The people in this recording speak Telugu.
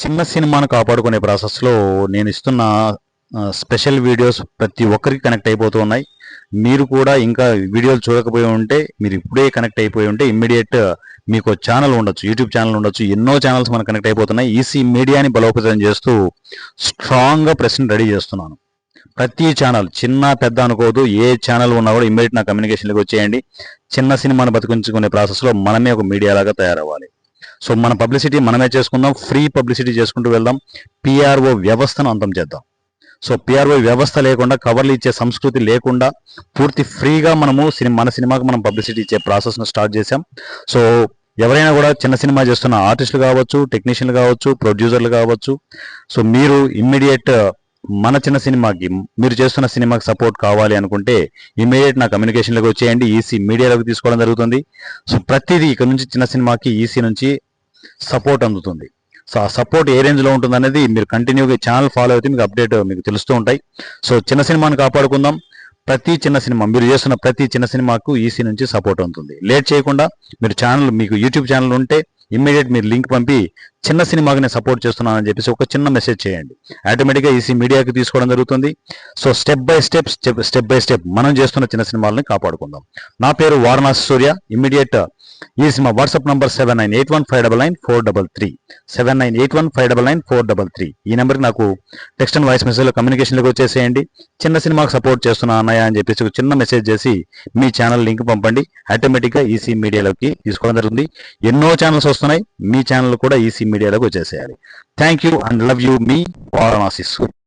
చిన్న సినిమాను కాపాడుకునే ప్రాసెస్లో నేను ఇస్తున్న స్పెషల్ వీడియోస్ ప్రతి ఒక్కరికి కనెక్ట్ అయిపోతూ ఉన్నాయి. మీరు కూడా ఇంకా వీడియోలు చూడకపోయి ఉంటే మీరు ఇప్పుడే కనెక్ట్ అయిపోయి ఉంటే ఇమ్మీడియట్ మీకు ఛానల్ ఉండొచ్చు యూట్యూబ్ ఛానల్ ఉండొచ్చు ఎన్నో ఛానల్స్ మనకు కనెక్ట్ అయిపోతున్నాయి. ఈసీ మీడియాని బలోపేతం చేస్తూ స్ట్రాంగ్గా ప్రశ్న రెడీ చేస్తున్నాను. ప్రతి ఛానల్ చిన్న పెద్ద అనుకోదు ఏ ఛానల్ ఉన్నా కూడా ఇమ్మీడియట్ నా కమ్యూనికేషన్లోకి వచ్చేయండి. చిన్న సినిమాను బతికించుకునే ప్రాసెస్లో మనమే ఒక మీడియా లాగా తయారవ్వాలి. సో మన పబ్లిసిటీ మనమే చేసుకుందాం ఫ్రీ పబ్లిసిటీ చేసుకుంటూ వెళ్దాం. పిఆర్ఓ వ్యవస్థను అంతం చేద్దాం. సో పిఆర్ఓ వ్యవస్థ లేకుండా కవర్లు ఇచ్చే సంస్కృతి లేకుండా పూర్తి ఫ్రీగా మనము సినిమా మన సినిమాకి మనం పబ్లిసిటీ ఇచ్చే ప్రాసెస్ను స్టార్ట్ చేసాం సో ఎవరైనా కూడా చిన్న సినిమా చేస్తున్న ఆర్టిస్టులు కావచ్చు టెక్నీషియన్లు కావచ్చు ప్రొడ్యూసర్లు కావచ్చు సో మీరు ఇమ్మీడియట్ మన చిన్న సినిమాకి మీరు చేస్తున్న సినిమాకి సపోర్ట్ కావాలి అనుకుంటే ఇమీడియట్ నా కమ్యూనికేషన్లోకి వచ్చేయండి ఈసీ మీడియాలోకి తీసుకోవడం జరుగుతుంది. సో ప్రతిదీ ఇక్కడ నుంచి చిన్న సినిమాకి ఈసీ నుంచి సపోర్ట్ అందుతుంది. సో ఆ సపోర్ట్ ఏ రేంజ్లో ఉంటుంది అనేది మీరు కంటిన్యూగా ఛానల్ ఫాలో అయితే మీకు అప్డేట్ మీకు తెలుస్తూ ఉంటాయి. సో చిన్న సినిమాని కాపాడుకుందాం. ప్రతి చిన్న సినిమా మీరు చేస్తున్న ప్రతి చిన్న సినిమాకు ఈసీ నుంచి సపోర్ట్ ఉంటుంది. లేట్ చేయకుండా మీరు ఛానల్ మీకు యూట్యూబ్ ఛానల్ ఉంటే ఇమ్మీడియట్ మీరు లింక్ పంపి చిన్న సినిమాకి నేను సపోర్ట్ చేస్తున్నానని చెప్పేసి ఒక చిన్న మెసేజ్ చేయండి. ఆటోమేటిక్గా ఈసీ మీడియాకి తీసుకోవడం జరుగుతుంది. So step by step step step by step మనం చేస్తున్న చిన్న సినిమాలని కాపాడుకుందాం. నా పేరు వారణాసి సూర్య. ఇమ్మీడియట్ ఈ cinema WhatsApp number seven nine eight one five double nine four double three seven nine eight one five double nine four double three ఈ నెంబర్కి నాకు టెక్స్ట్ అండ్ వాయిస్ మెసేజ్లో కమ్యూనికేషన్లోకి వచ్చేసేయండి. చిన్న సినిమాకి సపోర్ట్ చేస్తున్నా అన్నయ్య అని చెప్పేసి ఒక చిన్న మెసేజ్ చేసి మీ ఛానల్ లింక్ పంపండి. ఆటోమేటిక్గా ఈసీ మీడియాలోకి తీసుకోవడం జరుగుతుంది. ఎన్నో ఛానల్స్ వస్తున్నాయి. మీ ఛానల్ కూడా ఈసీ మీడియాలోకి వచ్చేసేయాలి. Thank you and love you me Varanasi Surya